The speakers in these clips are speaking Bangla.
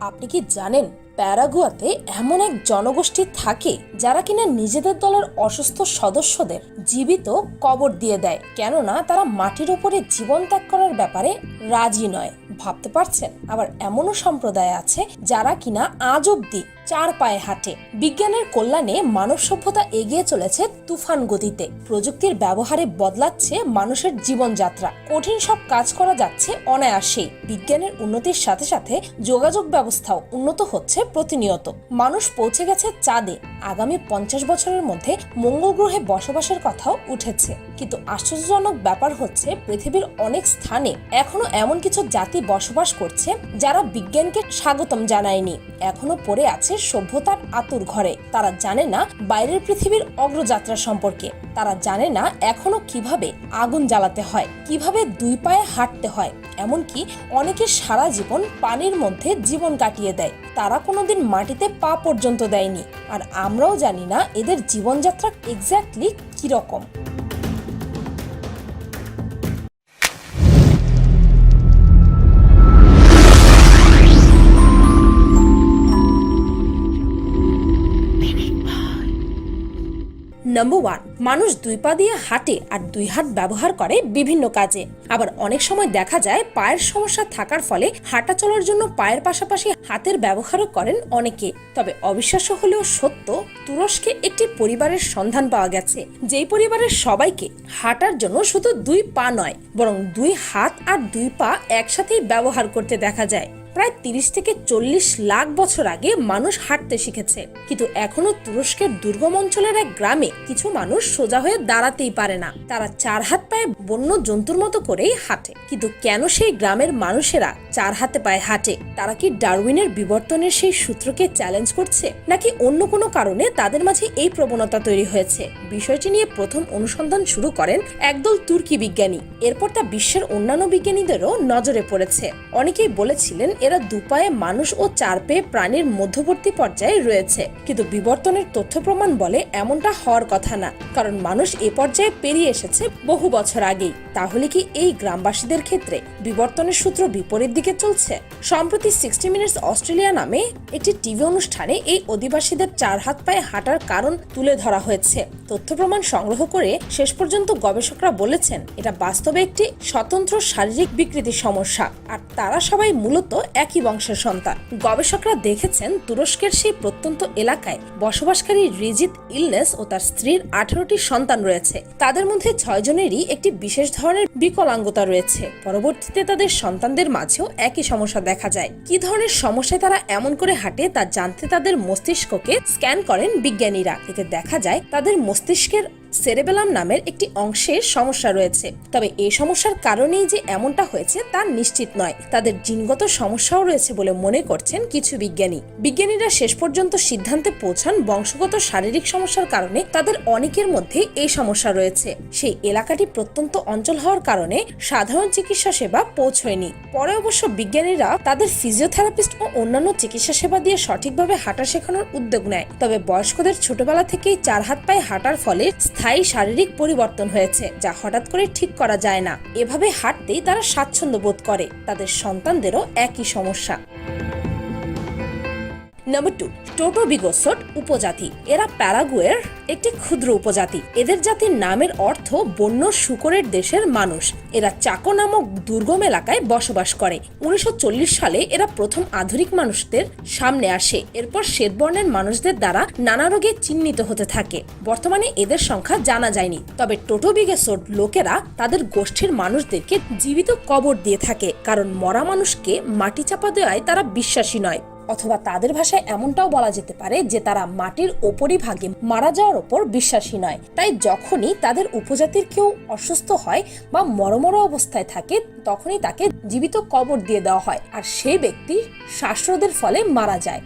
আপনি কি জানেন প্যারাগুয়াতে এমন এক জনগোষ্ঠী থাকে যারা কিনা নিজেদের দলের অসুস্থ সদস্যদের জীবিত কবর দিয়ে দেয়? কেননা তারা মাটির উপরে জীবন ত্যাগ করার ব্যাপারে রাজি নয়। ভাবতে পারছেন? আবার এমনও সম্প্রদায় আছে যারা কিনা আজ অব্দি চার পায়ে হাঁটে। বিজ্ঞানের কল্যাণে মানব সভ্যতা এগিয়ে চলেছে তুফান গতিতে। প্রযুক্তির ব্যবহারে বদলাচ্ছে মানুষের জীবনযাত্রা। কঠিন সব কাজ করা যাচ্ছে অনায়াসেই। বিজ্ঞানের উন্নতির সাথে সাথে যোগাযোগ ব্যবস্থাও উন্নত হচ্ছে প্রতিনিয়ত। মানুষ পৌঁছে গেছে চাঁদে। আগামী পঞ্চাশ বছরের মধ্যে মঙ্গল গ্রহে বসবাসের কথাও উঠেছে। কিন্তু আশ্চর্যজনক ব্যাপার হচ্ছে পৃথিবীর অনেক স্থানে এখনও এমন কিছু জাতি বসবাস করছে যারা বিজ্ঞানকে স্বাগতম জানায়নি। এখনও পড়ে আছে সভ্যতার আতুর ঘরে। তারা জানে না বাইরের পৃথিবীর অগ্রযাত্রা সম্পর্কে। তারা জানে না এখনও কীভাবে আগুন জ্বালাতে হয়, কীভাবে দুই পায়ে হাঁটতে হয়। এমনকি অনেকে সারা জীবন পানির মধ্যে জীবন কাটিয়ে দেয়। তারা কোনোদিন মাটিতে পা পর্যন্ত দেয়নি। আর আমরাও জানি না এদের জীবনযাত্রা এক্স্যাক্টলি কীরকম। নাম্বার ওয়ান মানুষ দুই পা দিয়ে হাঁটে আর দুই হাত ব্যবহার করে বিভিন্ন কাজে। আবার অনেক সময় দেখা যায় পায়ের সমস্যা থাকার ফলে হাঁটা চলার জন্য পায়ের পাশাপাশি হাতের ব্যবহারও করেন অনেকে। তবে অবিশ্বাস্য হলেও সত্য, তুরস্কে একটি পরিবারের সন্ধান পাওয়া গেছে, যেই পরিবারের সবাইকে হাঁটার জন্য শুধু দুই পা নয়, বরং দুই হাত আর দুই পা একসাথেই ব্যবহার করতে দেখা যায়। প্রায় তিরিশ থেকে চল্লিশ লাখ বছর আগে মানুষ হাঁটতে শিখেছে। কিন্তু এখনও তুরস্কের দুর্গম অঞ্চলের এক গ্রামে কিছু মানুষ সোজা হয়ে দাঁড়াতেই পারে না। তারা চার হাত পায়ে বন্য জন্তুর মতো করেই হাঁটে। কিন্তু কেন সেই গ্রামের মানুষেরা চার হাতে পায়ে হাঁটে? তারা কি ডারউইনের বিবর্তনের সেই সূত্রকে চ্যালেঞ্জ করছে? নাকি অন্য কোনো কারণে তাদের মাঝে এই প্রবণতা তৈরি হয়েছে? বিষয়টি নিয়ে প্রথম অনুসন্ধান শুরু করেন একদল তুর্কি বিজ্ঞানী। এরপর তা বিশ্বের অন্যান্য বিজ্ঞানীদেরও নজরে পড়েছে। অনেকেই বলেছিলেন এরা দুপায়ে মানুষ ও চার পেয়ে প্রাণীর মধ্যবর্তী পর্যায়ে রয়েছে। কিন্তু বিবর্তনের তথ্য প্রমাণ বলে এমনটা হওয়ার কথা না। কারণ মানুষ এ পর্যায়ে পেরিয়ে এসেছে বহু বছর আগেই। তাহলে কি এই গ্রামবাসীদের ক্ষেত্রে বিবর্তনের সূত্র বিপরীত দিকে চলছে? সম্প্রতি সিক্সটি মিনিটস অস্ট্রেলিয়া নামে একটি টিভি অনুষ্ঠানে এই অধিবাসীদের চার হাত পায়ে হাঁটার কারণ তুলে ধরা হয়েছে। তথ্য প্রমাণ সংগ্রহ করে শেষ পর্যন্ত গবেষকরা বলেছেন, এটা বাস্তবে একটি স্বতন্ত্র শারীরিক বিকৃতি সমস্যা, আর তারা সবাই মূলত একই বংশের সন্তান। গবেষকরা দেখেছেন, তুরস্কের সেই প্রত্যন্ত এলাকায় বসবাসকারী রিজিত ইলনেস ও তার স্ত্রীর আঠারোটি সন্তান রয়েছে। তাদের মধ্যে ছয় জনেরই একটি বিশেষ ধরনের বিকলাঙ্গতা রয়েছে। পরবর্তীতে তাদের সন্তানদের মাঝেও একই সমস্যা দেখা যায়। কি ধরনের সমস্যায় তারা এমন করে হাঁটে তা জানতে তাদের মস্তিষ্ককে স্ক্যান করেন বিজ্ঞানীরা। এতে দেখা যায়, তাদের মস্তিষ্কের সেরেবেলাম নামের একটি অংশের সমস্যা রয়েছে। তবে এই সমস্যার কারণেই যে এমনটা হয়েছে তা নিশ্চিত নয়। তাদের জিনগত সমস্যাও রয়েছে বলে মনে করছেন কিছু বিজ্ঞানী। বিজ্ঞানীরা শেষ পর্যন্ত সিদ্ধান্তে পৌঁছান বংশগত শারীরিক সমস্যার কারণে তাদের অনেকের মধ্যে এই সমস্যা রয়েছে। সেই এলাকাটি প্রত্যন্ত অঞ্চল হওয়ার কারণে সাধারণ চিকিৎসা সেবা পৌঁছয়নি। পরে অবশ্য বিজ্ঞানীরা তাদের ফিজিওথেরাপিস্ট ও অন্যান্য চিকিৎসা সেবা দিয়ে সঠিকভাবে হাঁটা শেখানোর উদ্যোগ নেয়। তবে বয়স্কদের ছোটবেলা থেকেই চার হাত পায়ে হাঁটার ফলে স্থায়ী শারীরিক পরিবর্তন হয়েছে, যা হঠাৎ করে ঠিক করা যায় না। এভাবে হাঁটতেই তারা স্বাচ্ছন্দ্য বোধ করে, তাদের সন্তানদেরও একই সমস্যা। নাম্বার টু টোটো বিগোসট উপজাতি এরা প্যারাগুয়ের একটি ক্ষুদ্র উপজাতি। এদের জাতির নামের অর্থ বন্য শুকরের দেশের মানুষ। এরা চাকো নামক দুর্গম এলাকায় বসবাস করে। উনিশশো চল্লিশ সালে এরা প্রথম আধুনিক মানুষদের সামনে আসে। এরপর শ্বেতবর্ণের মানুষদের দ্বারা নানা রোগে চিহ্নিত হতে থাকে। বর্তমানে এদের সংখ্যা জানা যায়নি। তবে টোটো বিগেসোট লোকেরা তাদের গোষ্ঠীর মানুষদেরকে জীবিত কবর দিয়ে থাকে। কারণ মরা মানুষকে মাটি চাপা দেওয়ায় তারা বিশ্বাসী নয়। অথবা তাদের ভাষায় এমনটাও বলা যেতে পারে যে তারা মাটির ওপরিভাগে মারা যাওয়ার ওপর বিশ্বাসী নয়। তাই যখনই তাদের উপজাতির কেউ অসুস্থ হয় বা মরমর অবস্থায় থাকে, তখনই তাকে জীবিত কবর দিয়ে দেওয়া হয়। আর সেই ব্যক্তি শ্বাসরোধের ফলে মারা যায়।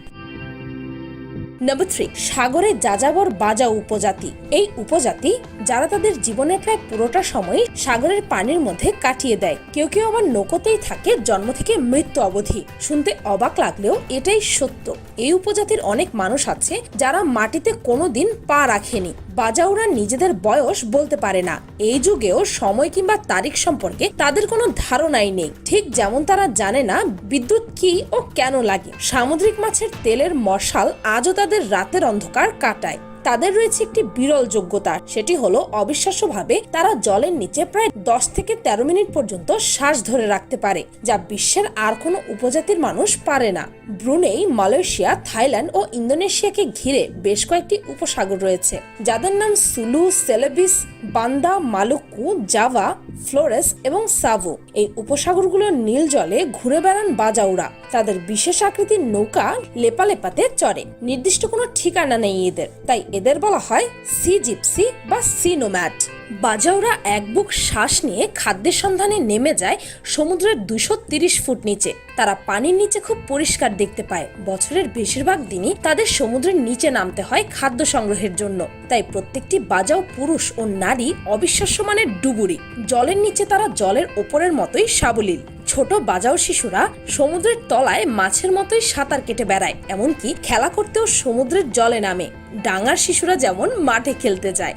নাম্বার থ্রি সাগরে যাযাবর বাজা উপজাতি। এই উপজাতি, যারা তাদের জীবনের প্রায় পুরোটা সময় সাগরের পানির মধ্যে কাটিয়ে দেয়। কেউ কেউ আবার নৌকোতেই থাকে, জন্ম থেকে মৃত্যু অবধি। শুনতে অবাক লাগলেও এটাই সত্য। এই উপজাতির অনেক মানুষ আছে, যারা মাটিতে কোনোদিন পা রাখেনি। বাজাউরা নিজেদের বয়স বলতে পারে না। এই যুগেও সময় কিংবা তারিখ সম্পর্কে তাদের কোনো ধারণাই নেই। ঠিক যেমন তারা জানে না বিদ্যুৎ কি ও কেন লাগে। সামুদ্রিক মাছের তেলের মশাল আজও তাদের রাতের অন্ধকার কাটায়। তাদের রয়েছে একটি বিরল যোগ্যতা, সেটি হলো অবিশ্বাস্যভাবে তারা জলের নিচে প্রায় দশ থেকে তেরো মিনিট পর্যন্ত শ্বাস ধরে রাখতে পারে, যা বিশ্বের আর কোনো উপজাতির মানুষ পারে না। ব্রুনেই মালয়েশিয়া, থাইল্যান্ড ও ইন্দোনেশিয়াকে ঘিরে বেশ কয়েকটি উপসাগর রয়েছে, যাদের নাম সুলু, সেলেবিস, বান্দা, মালুকু, জাভা ফ্লোরেস এবং সাভু এই উপসাগরগুলোর নীল জলে ঘুরে বেড়ান বাজাউরা। তাদের বিশেষ আকৃতির নৌকা লেপালেপাতে চড়ে। নির্দিষ্ট কোনো ঠিকানা নেই এদের, তাই এদের বলা হয় সি জিপসি বা সি নোম্যাট বাজাউরা এক বুক শ্বাস নিয়ে খাদ্যের সন্ধানে নেমে যায় সমুদ্রের দুশো তিরিশ ফুট নিচে। তারা পানির নিচে খুব পরিষ্কার দেখতে পায়। বছরের বেশিরভাগ দিনই তাদের সমুদ্রের নিচে নামতে হয় খাদ্য সংগ্রহের জন্য। তাই প্রত্যেকটি বাজাও পুরুষ ও নারী অবিশ্বাস্য মানের ডুবুরি। জলের নিচে তারা জলের ওপরের মতোই সাবলীল। ছোট বাজাও শিশুরা সমুদ্রের তলায় মাছের মতোই সাঁতার কেটে বেড়ায়, এমনকি খেলা করতেও সমুদ্রের জলে নামে। ডাঙার শিশুরা যেমন মাঠে খেলতে যায়।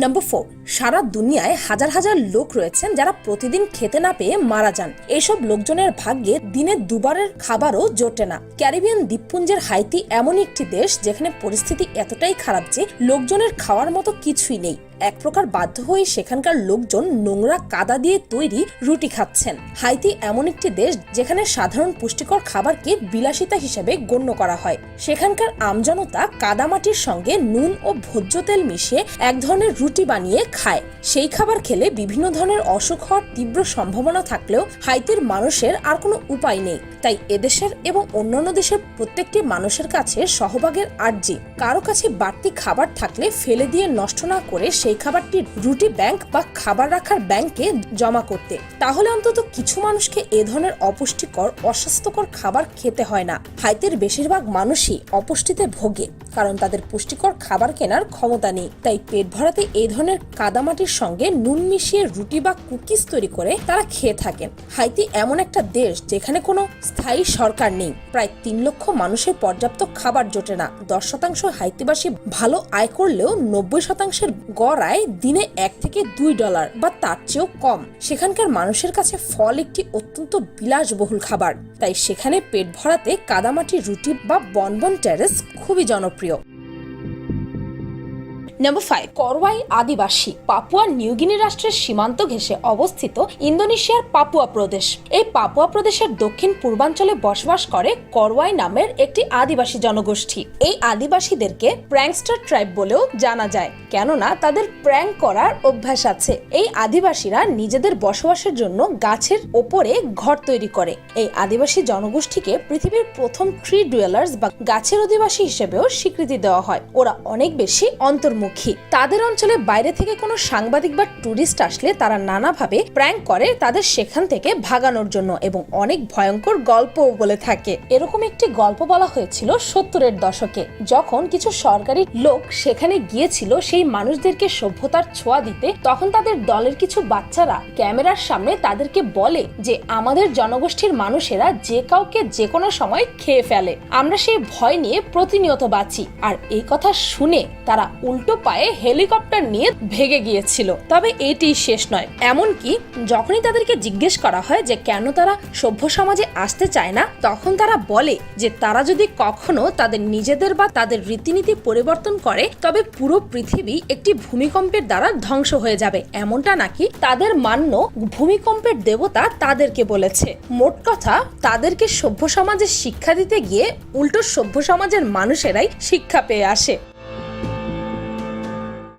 নাম্বার ফোর সারা দুনিয়ায় হাজার হাজার লোক রয়েছেন যারা প্রতিদিন খেতে না পেয়ে মারা যান। এসব লোকজনের ভাগ্যে দিনে দুবারের খাবারও জোটে না। ক্যারিবিয়ান দ্বীপপুঞ্জের হাইতি এমন একটি দেশ যেখানে পরিস্থিতি এতটাই খারাপ যে লোকজনের খাওয়ার মতো কিছুই নেই। এক প্রকার বাধ্য হয়ে সেখানকার লোকজন নোংরা কাদা দিয়ে তৈরি রুটি খাচ্ছেন। হাইতি এমন একটি দেশ যেখানে সাধারণ পুষ্টিকর খাবারকে বিলাসিতা হিসেবে গণ্য করা হয়। সেখানকার আমজনতা কাদামাটির সঙ্গে নুন ও ভোজ্য তেল মিশিয়ে এক ধরনের রুটি বানিয়ে খায়। সেই খাবার খেলে বিভিন্ন ধরনের অসুখ হওয়ার তীব্র সম্ভাবনা থাকলেও হাইতির মানুষের আর কোনো উপায় নেই। তাই এদেশের এবং অন্যান্য দেশের প্রত্যেকটি মানুষের কাছে সহভাগের আর্জি। কারও কাছে বাড়তি খাবার থাকলে ফেলে দিয়ে নষ্ট না করে সেই খাবারটি রুটি ব্যাংক বা খাবার রাখার ব্যাংকে জমা করতে। তাহলে অন্তত কিছু মানুষকে এ ধরনের অপুষ্টিকর, অস্বাস্থ্যকর খাবার খেতে হয় না। হাইতের বেশিরভাগ মানুষই অপুষ্টিতে ভোগে, কারণ তাদের পুষ্টিকর খাবার কেনার ক্ষমতা নেই। তাই পেট ভরাতে এই ধরনের কাদামাটির সঙ্গে নুন মিশিয়ে রুটি বা কুকিজ তৈরি করে তারা খেয়ে থাকেন। হাইতি এমন একটা দেশ যেখানে কোনো স্থায়ী সরকার নেই। প্রায় তিন লক্ষ মানুষের পর্যাপ্ত খাবার জোটে না। দশ শতাংশ হাইতিবাসী ভালো আয় করলেও নব্বই শতাংশের গড় আয় দিনে এক থেকে দুই ডলার বা তার চেয়েও কম। সেখানকার মানুষের কাছে ফল একটি অত্যন্ত বিলাসবহুল খাবার। তাই সেখানে পেট ভরাতে কাদামাটি রুটি বা বনবন টেরেস খুবই জনপ্রিয়। নাম্বার ফাইভ করওয়াই আদিবাসী পাপুয়া নিউগিনি রাষ্ট্রের সীমান্ত ঘেঁষে অবস্থিত ইন্দোনেশিয়ার পাপুয়া প্রদেশ এই পাপুয়া প্রদেশের দক্ষিণ পূর্বাঞ্চলে বসবাস করে করওয়াই নামের একটি আদিবাসী জনগোষ্ঠী। এই আদিবাসীদেরকে প্র্যাঙ্কস্টার ট্রাইব বলেও জানা যায়, কেননা তাদের প্র্যাঙ্ক করার অভ্যাস আছে। এই আদিবাসীরা নিজেদের বসবাসের জন্য গাছের ওপরে ঘর তৈরি করে। এই আদিবাসী জনগোষ্ঠীকে পৃথিবীর প্রথম ট্রি ডুয়েলার্স বা গাছের অধিবাসী হিসেবেও স্বীকৃতি দেওয়া হয়। ওরা অনেক বেশি অন্তর্মুখী তাদের অঞ্চলে বাইরে থেকে কোনো সাংবাদিক বা ট্যুরিস্ট আসলে তারা নানাভাবে প্র্যাঙ্ক করে তাদের সেখান থেকে ভাগানোর জন্য এবং অনেক ভয়ঙ্কর গল্পও বলে থাকে। এরকম একটি গল্প বলা হয়েছিল সত্তরের দশকে। যখন কিছু সরকারি লোক সেখানে গিয়েছিল সেই মানুষদেরকে সভ্যতার ছোঁয়া দিতে, তখন তাদের দলের কিছু বাচ্চারা ক্যামেরার সামনে তাদেরকে বলে যে, আমাদের জনগোষ্ঠীর মানুষেরা যে কাউকে যে কোনো সময় খেয়ে ফেলে। আমরা সেই ভয় নিয়ে প্রতিনিয়ত বাঁচি। আর এই কথা শুনে তারা উল্টো পায়ে হেলিকপ্টার নিয়ে ভেগে গিয়েছিল। তবে এটি শেষ নয়। এমনকি যখনই তাদেরকে জিজ্ঞেস করা হয় যে কেন তারা সভ্য সমাজে আসতে চায় না, তখন তারা বলে যে তারা যদি কখনো তাদের নিজেদের বা তাদের রীতিনীতি পরিবর্তন করে, তবে পুরো পৃথিবী একটি ভূমিকম্পের দ্বারা ধ্বংস হয়ে যাবে। এমনটা নাকি তাদের মান্য ভূমিকম্পের দেবতা তাদেরকে বলেছে। মোট কথা, তাদেরকে সভ্য সমাজে শিক্ষা দিতে গিয়ে উল্টো সভ্য সমাজের মানুষেরাই শিক্ষা পেয়ে আসে।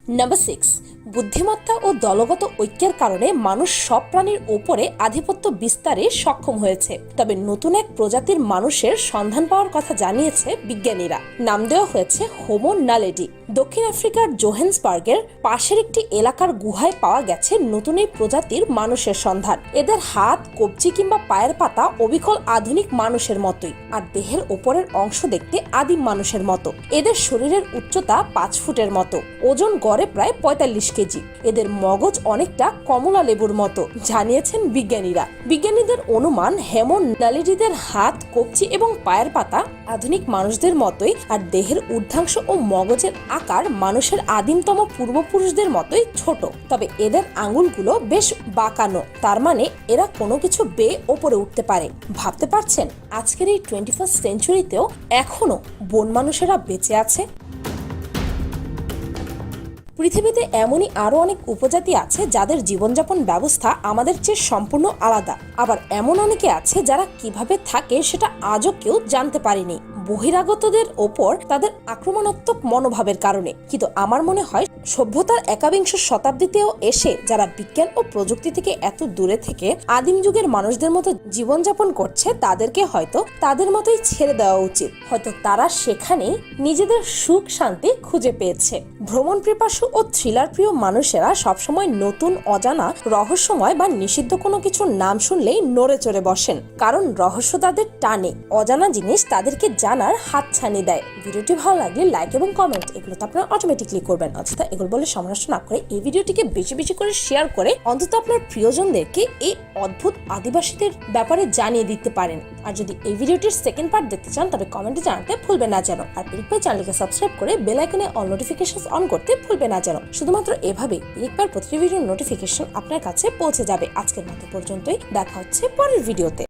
নাম্বার সিক্স বুদ্ধিমত্তা ও দলগত ঐক্যের কারণে মানুষ সব প্রাণীর ওপরে আধিপত্য বিস্তারে সক্ষম হয়েছে। তবে নতুন এক প্রজাতির মানুষের সন্ধান পাওয়ার কথা জানিয়েছে বিজ্ঞানীরা। নাম দেওয়া হয়েছে হোমো নালেডি দক্ষিণ আফ্রিকার জোহেন্সবার্গের পাশের একটি এলাকার গুহায় পাওয়া গেছে নতুন এই প্রজাতির মানুষের সন্ধান। এদের হাত, কবজি কিংবা পায়ের পাতা অবিকল আধুনিক মানুষের মতোই, আর দেহের ওপরের অংশ দেখতে আদিম মানুষের মতো। এদের শরীরের উচ্চতা পাঁচ ফুটের মতো, ওজন গড়ে প্রায় পঁয়তাল্লিশ কেজি। এদের মগজ অনেকটা কমলা লেবুর মতো, জানিয়েছেন বিজ্ঞানীরা। বিজ্ঞানীদের অনুমান হেমন নালিডিদের হাত, কবজি এবং পায়ের পাতা আধুনিক মানুষদের মতোই, আর দেহের ঊর্ধ্বাংশ ও মগজের আকার মানুষের আদিমতম পূর্বপুরুষদের মতোই ছোট, তবে এদের আঙুলগুলো বেশ বাঁকানো। তার মানে এরা কোনো কিছু বেয়ে ওপরে উঠতে পারে। ভাবতে পারছেন? আজকের এই টোয়েন্টি ফার্স্ট সেঞ্চুরিতেও এখনও বন মানুষেরা বেঁচে আছে? পৃথিবীতে এমনই আরও অনেক উপজাতি আছে যাদের জীবনযাপন ব্যবস্থা আমাদের চেয়ে সম্পূর্ণ আলাদা। আবার এমন অনেকে আছে যারা কীভাবে থাকে সেটা আজও কেউ জানতে পারেনি। বহিরাগতদের ওপর তাদের আক্রমণাত্মক মনোভাবের কারণে। কিন্তু আমার মনে হয় সভ্যতার একাবিংশ শতাব্দীতেও এসে যারা বিজ্ঞান ও প্রযুক্তি থেকে এত দূরে থেকে আদিম যুগের মানুষদের মতো জীবনযাপন করছে, তাদেরকে হয়তো তাদের মতোই ছেড়ে দেওয়া উচিত। হয়তো তারা সেখানে নিজেদের সুখ শান্তি খুঁজে পেয়েছে। ভ্রমণ পিপাসু ও থ্রিলার প্রিয় মানুষেরা সবসময় নতুন, অজানা, রহস্যময় বা নিষিদ্ধ কোনো কিছুর নাম শুনলেই নড়ে চড়ে বসেন। কারণ রহস্য তাদের টানে। অজানা জিনিস তাদেরকে জানার হাতছানি দেয়। ভিডিওটি ভালো লাগলে লাইক এবং কমেন্ট এগুলো তো আপনারা অটোমেটিকলি করবেন। অযথা এগুলো বলে সমালোচনা না করে এই ভিডিওটিকে বেশি বেশি করে শেয়ার করে অন্তত আপনার প্রিয়জনদেরকে এই অদ্ভুত আদিবাসীদের ব্যাপারে জানিয়ে দিতে পারেন। আর যদি এই ভিডিওটির সেকেন্ড পার্ট দেখতে চান, তবে কমেন্টে জানাতে ভুলবেন না যেন। আর পিরিক চ্যানেলকে সাবস্ক্রাইব করে বেল আইকনে অল নোটিফিকেশন অন করতে ভুলবেন না যেন। শুধুমাত্র এভাবে পিরিক প্রতিটি ভিডিওর নোটিফিকেশন আপনার কাছে পৌঁছে যাবে। আজকের মতো পর্যন্তই। দেখা হচ্ছে পরের ভিডিওতে